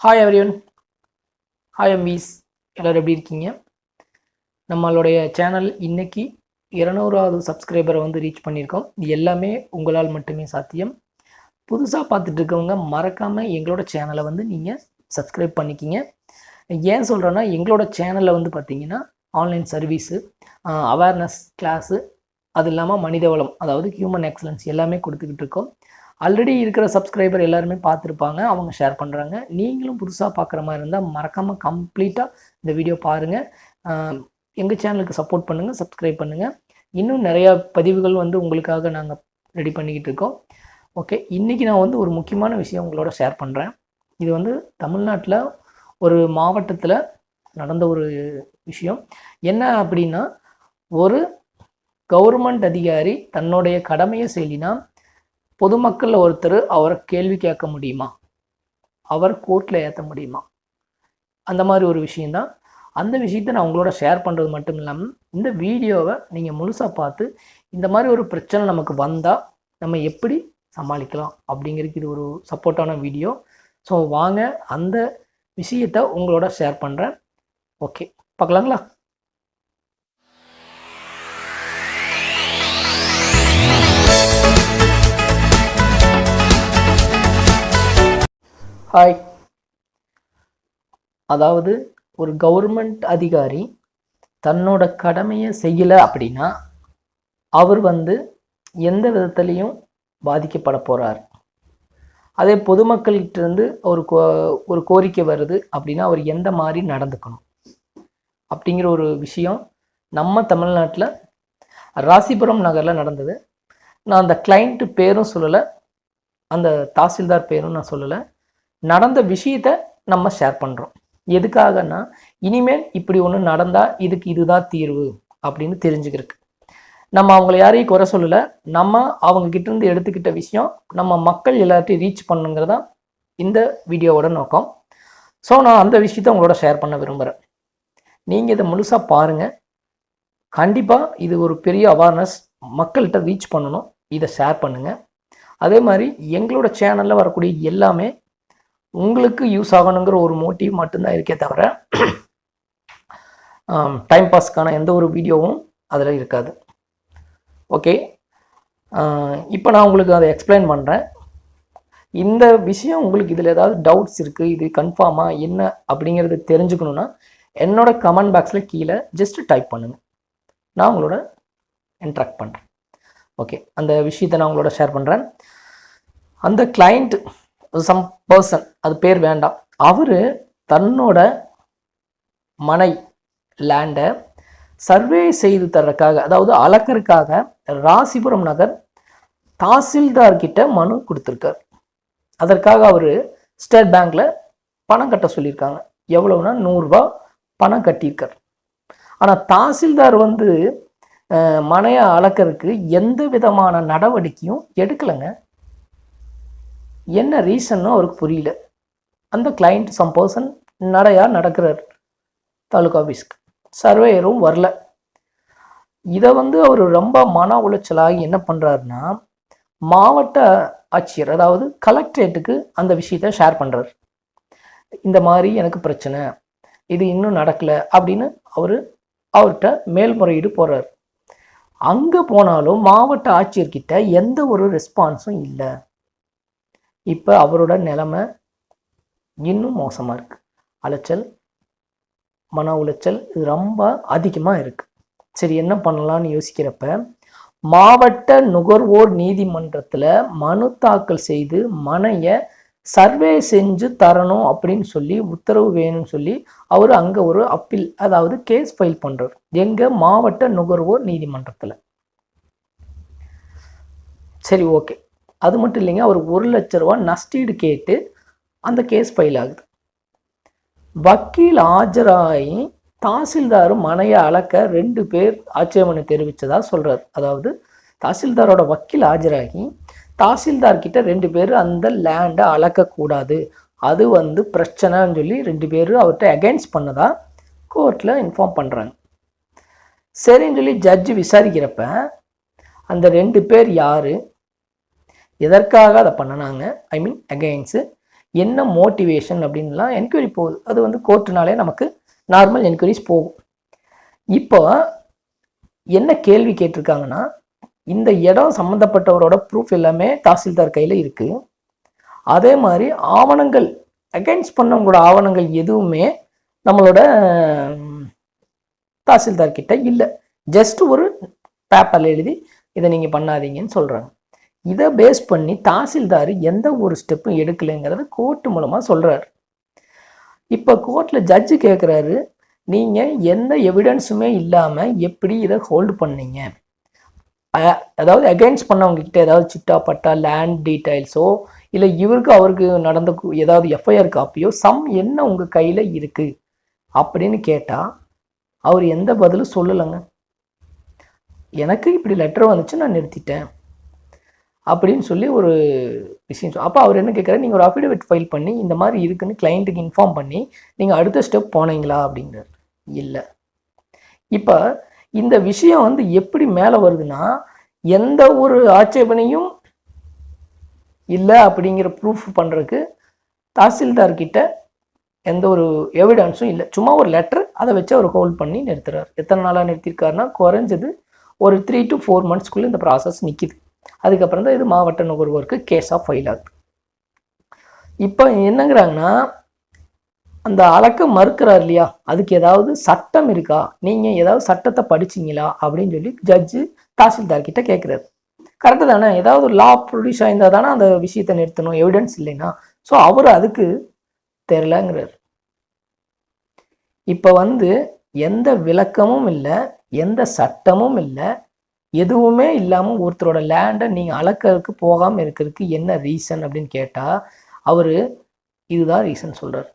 Hi everyone hi எம்விஸ் எல்லோரும் எப்படி இருக்கீங்க? நம்மளுடைய சேனல் இன்னைக்கு இருநூறாவது சப்ஸ்கிரைபரை வந்து ரீச் பண்ணியிருக்கோம். இது எல்லாமே உங்களால் மட்டுமே சாத்தியம். புதுசாக பார்த்துட்டு இருக்கவங்க மறக்காமல் எங்களோட சேனலை வந்து நீங்கள் சப்ஸ்கிரைப் பண்ணிக்கிங்க. ஏன் சொல்கிறேன்னா எங்களோட சேனலில் வந்து பார்த்தீங்கன்னா ஆன்லைன் சர்வீஸு அவேர்னஸ் கிளாஸு அது இல்லாமல் மனிதவளம் அதாவது ஹியூமன் எக்ஸலன்ஸ் எல்லாமே கொடுத்துக்கிட்டு இருக்கோம். ஆல்ரெடி இருக்கிற சப்ஸ்கிரைபர் எல்லாருமே பார்த்துருப்பாங்க அவங்க ஷேர் பண்ணுறாங்க நீங்களும் புதுசாக பார்க்குற மாதிரி இருந்தால் மறக்காமல் கம்ப்ளீட்டாக இந்த வீடியோ பாருங்கள் எங்கள் சேனலுக்கு சப்போர்ட் பண்ணுங்கள் சப்ஸ்கிரைப் பண்ணுங்கள் இன்னும் நிறையா பதிவுகள் வந்து உங்களுக்காக நாங்கள் ரெடி பண்ணிக்கிட்டு இருக்கோம். ஓகே இன்றைக்கி நான் வந்து ஒரு முக்கியமான விஷயம் உங்களோட ஷேர் பண்ணுறேன் இது வந்து தமிழ்நாட்டில் ஒரு மாவட்டத்தில் நடந்த ஒரு விஷயம். என்ன அப்படின்னா ஒரு கவர்மெண்ட் அதிகாரி தன்னுடைய கடமையை செய்யலினா பொதுமக்களில் ஒருத்தர் அவரை கேள்வி கேட்க முடியுமா? அவர் கோர்ட்டில் ஏற்ற முடியுமா? அந்த மாதிரி ஒரு விஷயந்தான் அந்த விஷயத்தை நான் உங்களோட ஷேர் பண்ணுறது மட்டும் இல்லாமல் இந்த வீடியோவை நீங்கள் முழுசாக பார்த்து இந்த மாதிரி ஒரு பிரச்சனை நமக்கு வந்தால் நம்ம எப்படி சமாளிக்கலாம் அப்படிங்கிறதுக்கு இது ஒரு சப்போர்ட்டான வீடியோ. ஸோ வாங்க அந்த விஷயத்தை உங்களோட ஷேர் பண்ணுறேன் ஓகே பார்க்கலாங்களா? ஹாய் அதாவது ஒரு கவர்மெண்ட் அதிகாரி தன்னோட கடமையை செய்யலை அப்படின்னா அவர் வந்து எந்த விதத்துலேயும் பாதிக்கப்பட போகிறார் அதே பொதுமக்கள்கிட்ட இருந்து ஒரு கோ ஒரு கோரிக்கை வருது அப்படின்னா அவர் எந்த மாதிரி நடந்துக்கணும்? அப்படிங்கிற ஒரு விஷயம் நம்ம தமிழ்நாட்டில் ராசிபுரம் நகரில் நடந்தது. நான் அந்த கிளைண்ட்டு பேரும் சொல்லலை அந்த தாசில்தார் பேரும் நான் சொல்லலை. நடந்த விஷயத்த நம்ம ஷேர் பண்ணுறோம் எதுக்காகன்னா இனிமேல் இப்படி ஒன்று நடந்தால் இதுக்கு இதுதான் தீர்வு அப்படின்னு தெரிஞ்சுக்கிறதுக்கு. நம்ம அவங்கள யாரையும் குறை சொல்லலை. நம்ம அவங்க கிட்டேருந்து எடுத்துக்கிட்ட விஷயம் நம்ம மக்கள் எல்லாத்தையும் ரீச் பண்ணுங்கிறதா இந்த வீடியோவோட நோக்கம். ஸோ நான் அந்த விஷயத்த உங்களோட ஷேர் பண்ண விரும்புகிறேன் நீங்கள் இதை முழுசாக பாருங்கள் கண்டிப்பாக இது ஒரு பெரிய அவேர்னஸ் மக்கள்கிட்ட ரீச் பண்ணணும். இதை ஷேர் பண்ணுங்கள் அதே மாதிரி எங்களோட சேனலில் வரக்கூடிய எல்லாமே உங்களுக்கு யூஸ் ஆகணுங்கிற ஒரு மோட்டிவ் மட்டும்தான் இருக்கே தவிர டைம் பாஸ்க்கான எந்த ஒரு வீடியோவும் அதில் இருக்காது. ஓகே இப்போ நான் உங்களுக்கு அதை எக்ஸ்பிளைன் பண்ணுறேன் இந்த விஷயம் உங்களுக்கு இதில் ஏதாவது டவுட்ஸ் இருக்குது இது கன்ஃபார்மாக என்ன அப்படிங்கிறது தெரிஞ்சுக்கணுன்னா என்னோட கமெண்ட் பாக்ஸில் கீழே ஜஸ்ட் டைப் பண்ணுங்கள் நான் உங்களோட இன்ட்ராக்ட் பண்ணுறேன் ஓகே அந்த விஷயத்தை நான் உங்களோட ஷேர் பண்ணுறேன் அந்த கிளைண்ட் சம் பர்சன் அது பேர் வேண்டாம். அவர் தன்னோட மனை லேண்டை சர்வே செய்து தர்றதுக்காக அதாவது அளக்கறதுக்காக ராசிபுரம் நகர் தாசில்தார் கிட்ட மனு கொடுத்துருக்கார். அதற்காக அவர் ஸ்டேட் பேங்க்கில் பணம் கட்ட சொல்லியிருக்காங்க. எவ்வளவுனா நூறுரூவா பணம் கட்டியிருக்கார். ஆனால் தாசில்தார் வந்து மனையை அளக்கிறதுக்கு எந்த விதமான நடவடிக்கையும் எடுக்கலைங்க. என்ன ரீசன்னு அவருக்கு புரியல. அந்த கிளைண்ட் சம் பர்சன் நடையா நடக்கிறார். தாலுகா ஆஃபீஸ்க்கு சர்வேயரும் வரல. இதை வந்து அவர் ரொம்ப மன உளைச்சலாகி என்ன பண்ணுறாருன்னா மாவட்ட ஆட்சியர் அதாவது கலெக்டரேட்டுக்கு அந்த விஷயத்த ஷேர் பண்ணுறார் இந்த மாதிரி எனக்கு பிரச்சனை இது இன்னும் நடக்கலை அப்படின்னு அவர் அவர்கிட்ட மேல்முறையீடு போகிறார் அங்கே போனாலும் மாவட்ட ஆட்சியர்கிட்ட எந்த ஒரு ரெஸ்பான்ஸும் இல்லை. இப்போ அவரோட நிலைமை இன்னும் மோசமாக இருக்குது அலைச்சல் மன உளைச்சல் இது ரொம்ப அதிகமாக இருக்குது சரி என்ன பண்ணலாம்னு யோசிக்கிறப்ப மாவட்ட நுகர்வோர் நீதிமன்றத்தில் மனு தாக்கல் செய்து மனையை சர்வே செஞ்சு தரணும் அப்படின்னு சொல்லி உத்தரவு வேணும்னு சொல்லி அவர் அங்கே ஒரு அப்பீல் அதாவது கேஸ் ஃபைல் பண்ணுறார் எங்கள் மாவட்ட நுகர்வோர் நீதிமன்றத்தில். சரி ஓகே. அது மட்டும் இல்லைங்க அவர் ஒரு லட்ச ரூபா நஷ்டீடு கேட்டு அந்த கேஸ் ஃபைல் ஆகுது. வக்கீல் ஆஜராகி தாசில்தார் மனையை அளக்க ரெண்டு பேர் ஆட்சேபனை தெரிவித்ததாக சொல்கிறார் அதாவது தாசில்தாரோட வக்கீல் ஆஜராகி தாசில்தார் கிட்ட ரெண்டு பேர் அந்த லேண்டை அளக்கக்கூடாது அது வந்து பிரச்சனைன்னு சொல்லி ரெண்டு பேரும் அவர்கிட்ட அகைன்ஸ்ட் பண்ணதா கோர்ட்டில் இன்ஃபார்ம் பண்ணுறாங்க சரின்னு சொல்லி ஜட்ஜு விசாரிக்கிறப்ப அந்த ரெண்டு பேர் யார்? எதற்காக அதை பண்ணினாங்க? ஐ மீன் அகைன்ஸு என்ன மோட்டிவேஷன் அப்படின்லாம் என்கொயரி போகுது. அது வந்து கோர்ட்டுனாலே நமக்கு நார்மல் என்கொயரிஸ் போகும். இப்போ என்ன கேள்வி கேட்டிருக்காங்கன்னா இந்த இடம் சம்மந்தப்பட்டவரோட ப்ரூஃப் எல்லாமே தாசில்தார் கையில் இருக்குது அதே மாதிரி ஆவணங்கள் அகைன்ஸ்ட் பண்ணவங்களோட ஆவணங்கள் எதுவுமே நம்மளோட தாசில்தார் கிட்ட இல்லை. ஜஸ்ட் ஒரு பேப்பரில் எழுதி இதை நீங்கள் பண்ணாதீங்கன்னு சொல்கிறாங்க இதை பேஸ் பண்ணி தாசில்தார் எந்த ஒரு ஸ்டெப்பும் எடுக்கலைங்கிறத கோர்ட் மூலமாக சொல்கிறாரு இப்போ கோர்ட்டில் ஜட்ஜு கேட்குறாரு நீங்கள் எந்த எவிடன்ஸுமே இல்லாமல் எப்படி இதை ஹோல்டு பண்ணீங்க? அதாவது அகைன்ஸ்ட் பண்ணவங்ககிட்ட ஏதாவது சிட்டா பட்டா லேண்ட் டீட்டெயில்ஸோ இல்லை இவருக்கு அவருக்கு நடந்த ஏதாவது எஃப்ஐஆர் காப்பியோ சம் என்ன உங்கள் கையில் இருக்குது அப்படின்னு கேட்டால் அவர் எந்த பதிலும் சொல்லலைங்க. எனக்கு இப்படி லெட்டர் வந்துச்சு நான் நிறுத்திட்டேன். அப்படின்னு சொல்லி ஒரு விஷயம் அப்போ அவர் என்ன கேட்குறாரு நீங்கள் ஒரு அஃபிடவிட் ஃபைல் பண்ணி இந்த மாதிரி இருக்குன்னு கிளைண்ட்டுக்கு இன்ஃபார்ம் பண்ணி நீங்கள் அடுத்த ஸ்டெப் போனீங்களா அப்படிங்கிறார் இல்லை. இப்போ இந்த விஷயம் வந்து எப்படி மேலே வருதுன்னா எந்த ஒரு ஆட்சேபனையும் இல்லை அப்படிங்கிற ப்ரூஃப் பண்ணுறதுக்கு தாசில்தார் கிட்ட எந்த ஒரு எவிடன்ஸும் இல்லை. சும்மா ஒரு லெட்டர் அதை வச்சு அவர் ஹோல்ட் பண்ணி நிறுத்துறாரு. எத்தனை நாளாக நிறுத்தியிருக்காருன்னா குறைஞ்சது ஒரு த்ரீ டு ஃபோர் மந்த்ஸ்க்குள்ளே இந்த ப்ராசஸ் நிற்கிது அதுக்கப்புறம் தான் இது மாவட்ட நுகர்வோருக்கு கேஸாக ஃபைல் ஆகுது. இப்போ என்னங்கிறாங்கன்னா அந்த அளக்க மறுக்கிறார் இல்லையா? அதுக்கு ஏதாவது சட்டம் இருக்கா? நீங்கள் ஏதாவது சட்டத்தை படிச்சீங்களா? அப்படின்னு சொல்லி ஜட்ஜு தாசில்தார் கிட்ட கேட்குறாரு கரெக்டு தானே? ஏதாவது லா ப்ரொடியூஸ் ஆயிருந்தால் தானே அந்த விஷயத்தை நிறுத்தணும்? எவிடன்ஸ் இல்லைன்னா. ஸோ அவர் அதுக்கு தெரிலங்கிறார் இப்போ வந்து எந்த விளக்கமும் இல்லை எந்த சட்டமும் இல்லை எதுவுமே இல்லாமல் ஒருத்தரோட லேண்டை நீங்கள் அளக்கிறதுக்கு போகாமல் இருக்கிறதுக்கு என்ன ரீசன் அப்படின்னு கேட்டால் அவர் இதுதான் ரீசன் சொல்கிறார்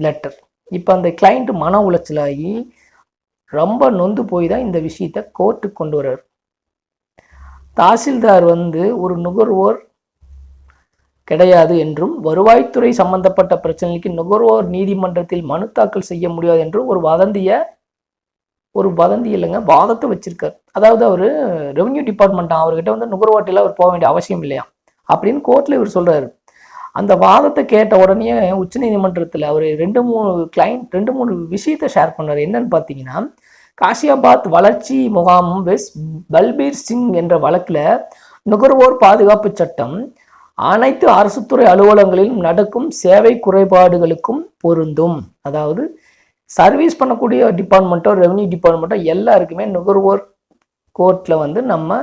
லெட்டர் இப்போ அந்த கிளைண்ட் மன உளைச்சலாகி ரொம்ப நொந்து போய் தான் இந்த விஷயத்தை கோர்ட்டுக்கு கொண்டு வர்றார். தாசில்தார் வந்து ஒரு நுகர்வோர் கிடையாது என்றும் வருவாய்த்துறை சம்பந்தப்பட்ட பிரச்சனைக்கு நுகர்வோர் நீதிமன்றத்தில் மனு தாக்கல் செய்ய முடியாது என்றும் ஒரு வதந்தியை ஒரு வதந்தி இல்லைங்க. வாதத்தை வச்சிருக்கார். அதாவது அவர் ரெவன்யூ டிபார்ட்மெண்ட் அவர்கிட்ட வந்து நுகர்வோட்டில் அவர் போக வேண்டிய அவசியம் இல்லையா? அப்படின்னு கோர்ட்டில் இவர் சொல்றாரு. அந்த வாதத்தை கேட்ட உடனே உச்சநீதிமன்றத்தில் அவர் ரெண்டு மூணு கிளைண்ட் ரெண்டு மூணு விஷயத்தை ஷேர் பண்ணார். என்னன்னு பார்த்தீங்கன்னா காசியாபாத் வளர்ச்சி முகாம் வெஸ் பல்பீர் சிங் என்ற வழக்கில் நுகர்வோர் பாதுகாப்பு சட்டம் அனைத்து அரசுத்துறை அலுவலகங்களிலும் நடக்கும் சேவை குறைபாடுகளுக்கும் பொருந்தும். அதாவது சர்வீஸ் பண்ணக்கூடிய டிபார்ட்மெண்ட்டோ ரெவன்யூ டிபார்ட்மெண்ட்டோ எல்லாருக்குமே நுகர்வோர் கோர்ட்டில் வந்து நம்ம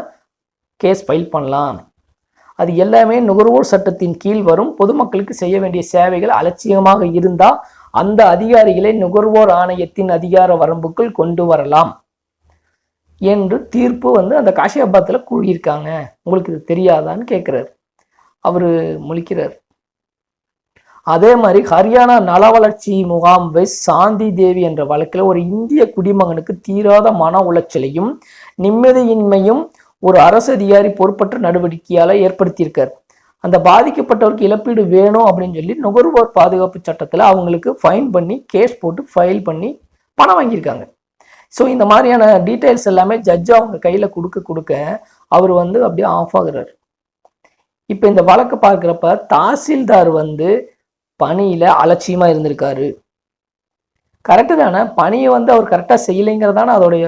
கேஸ் ஃபைல் பண்ணலாம். அது எல்லாமே நுகர்வோர் சட்டத்தின் கீழ் வரும். பொதுமக்களுக்கு செய்ய வேண்டிய சேவைகள் அலட்சியமாக இருந்தால் அந்த அதிகாரிகளை நுகர்வோர் ஆணையத்தின் அதிகார வரம்புக்குள் கொண்டு வரலாம் என்று தீர்ப்பு வந்து அந்த காஷியாபாத்தில் கூறியிருக்காங்க. உங்களுக்கு இது தெரியாதான்னு கேட்குறாரு அவர் முழிக்கிறார். அதே மாதிரி ஹரியானா நல வளர்ச்சி முகாம் வெஸ் சாந்தி தேவி என்ற வழக்கில் ஒரு இந்திய குடிமகனுக்கு தீராத மன உளைச்சலையும் நிம்மதியின்மையும் ஒரு அரசு அதிகாரி பொறுப்பற்ற நடவடிக்கையால் ஏற்படுத்தியிருக்கார். அந்த பாதிக்கப்பட்டவருக்கு இழப்பீடு வேணும் அப்படின்னு சொல்லி நுகர்வோர் பாதுகாப்பு சட்டத்தில் அவங்களுக்கு ஃபைன் பண்ணி கேஸ் போட்டு ஃபைல் பண்ணி பணம் வாங்கியிருக்காங்க. ஸோ இந்த மாதிரியான டீட்டெயில்ஸ் எல்லாமே ஜட்ஜ் அவங்க கையில் கொடுக்க கொடுக்க அவர் வந்து அப்படியே ஆஃப் ஆகுறாரு. இப்போ இந்த வழக்கை பார்க்குறப்ப தாசில்தார் வந்து பணியில் அலட்சியமாக இருந்திருக்காரு. கரெக்டு தானே? பணியை வந்து அவர் கரெக்டாக செய்யலைங்கிறதான அதோடைய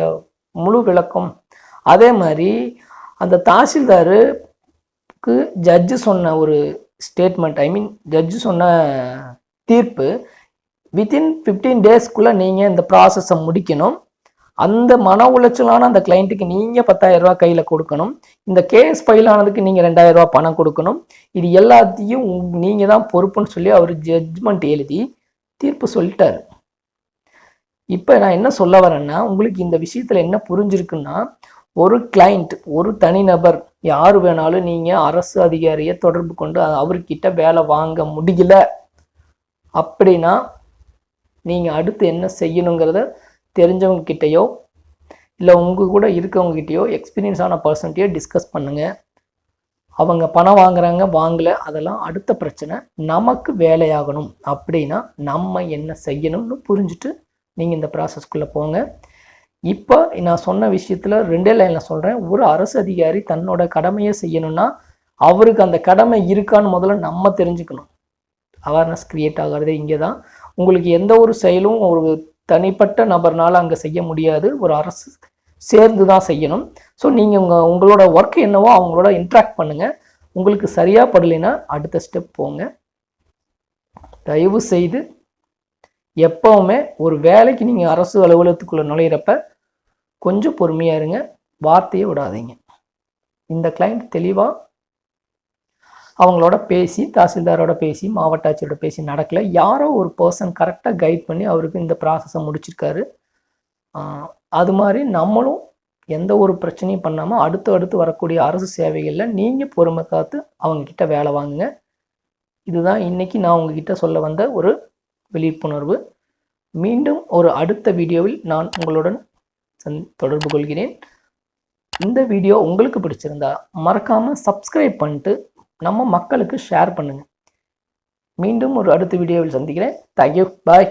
முழு விளக்கம். அதே மாதிரி அந்த தாசில்தாருக்கு ஜட்ஜு சொன்ன ஒரு ஸ்டேட்மெண்ட் ஐ மீன் ஜட்ஜு சொன்ன தீர்ப்பு வித்தின் ஃபிஃப்டீன் டேஸ்க்குள்ளே நீங்கள் இந்த ப்ராசஸை முடிக்கணும். அந்த மன உளைச்சலான அந்த கிளைண்ட்டுக்கு நீங்கள் பத்தாயிரம் ரூபா கையில் கொடுக்கணும். இந்த கேஸ் ஃபைல் ஆனதுக்கு நீங்கள் ரெண்டாயிரம் ரூபா பணம் கொடுக்கணும். இது எல்லாத்தையும் நீங்கள் தான் பொறுப்புன்னு சொல்லி அவர் ஜட்ஜ்மெண்ட் எழுதி தீர்ப்பு சொல்லிட்டார். இப்போ நான் என்ன சொல்ல வரேன்னா உங்களுக்கு இந்த விஷயத்தில் என்ன புரிஞ்சிருக்குன்னா ஒரு கிளைண்ட் ஒரு தனிநபர் யார் வேணாலும் நீங்கள் அரசு அதிகாரியை தொடர்பு கொண்டு அவர்கிட்ட வேலை வாங்க முடியல அப்படின்னா நீங்கள் அடுத்து என்ன செய்யணுங்கிறத தெரிஞ்சவங்க கிட்டேயோ இல்லை உங்கள் கூட இருக்கவங்க கிட்டேயோ எக்ஸ்பீரியன்ஸ் ஆன பர்சன்ட்டையோ டிஸ்கஸ் பண்ணுங்கள் அவங்க பணம் வாங்குறாங்க வாங்கலை அதெல்லாம் அடுத்த பிரச்சனை. நமக்கு வேலையாகணும் அப்படின்னா நம்ம என்ன செய்யணும்னு புரிஞ்சுட்டு நீங்கள் இந்த ப்ராசஸ்க்குள்ளே போங்க. இப்போ நான் சொன்ன விஷயத்தில் ரெண்டே லைனில் சொல்கிறேன் ஒரு அரசு அதிகாரி தன்னோட கடமையை செய்யணும்னா அவருக்கு அந்த கடமை இருக்கான்னு முதல்ல நம்ம தெரிஞ்சுக்கணும். அவேர்னஸ் க்ரியேட் ஆகிறதே இங்கே தான் உங்களுக்கு எந்த ஒரு செயலும் ஒரு தனிப்பட்ட நபர்னால அங்கே செய்ய முடியாது. ஒரு அரசு சேர்ந்து தான் செய்யணும். ஸோ நீங்கள் உங்கள் உங்களோட ஒர்க் என்னவோ அவங்களோட இன்ட்ராக்ட் பண்ணுங்கள் உங்களுக்கு சரியாக படலைன்னா அடுத்த ஸ்டெப் போங்க. தயவு செய்து எப்பவுமே ஒரு வேலைக்கு நீங்கள் அரசு அலுவலகத்துக்குள்ளே நுழையிறப்ப கொஞ்சம் பொறுமையாக இருங்க. வார்த்தையை விடாதீங்க. இந்த கிளைண்ட் தெளிவாக அவங்களோட பேசி தாசில்தாரோட பேசி மாவட்ட ஆட்சியரோட பேசி நடக்கல. யாரோ ஒரு பர்சன் கரெக்டாக கைட் பண்ணி அவருக்கு இந்த ப்ராசஸை முடிச்சிருக்காரு. அது மாதிரி நம்மளும் எந்த ஒரு பிரச்சனையும் பண்ணாமல் அடுத்து அடுத்து வரக்கூடிய அரசு சேவைகளில் நீங்கள் பொறுமை காத்து அவங்கக்கிட்ட வேலை வாங்குங்க. இதுதான் இன்னைக்கு நான் உங்ககிட்ட சொல்ல வந்த ஒரு விழிப்புணர்வு. மீண்டும் ஒரு அடுத்த வீடியோவில் நான் உங்களுடன் சந் தொடர்பு கொள்கிறேன். இந்த வீடியோ உங்களுக்கு பிடிச்சிருந்தா மறக்காமல் சப்ஸ்கிரைப் பண்ணிட்டு நம்ம மக்களுக்கு ஷேர் பண்ணுங்கள் மீண்டும் ஒரு அடுத்த வீடியோவில் சந்திக்கிறேன். Thank you bye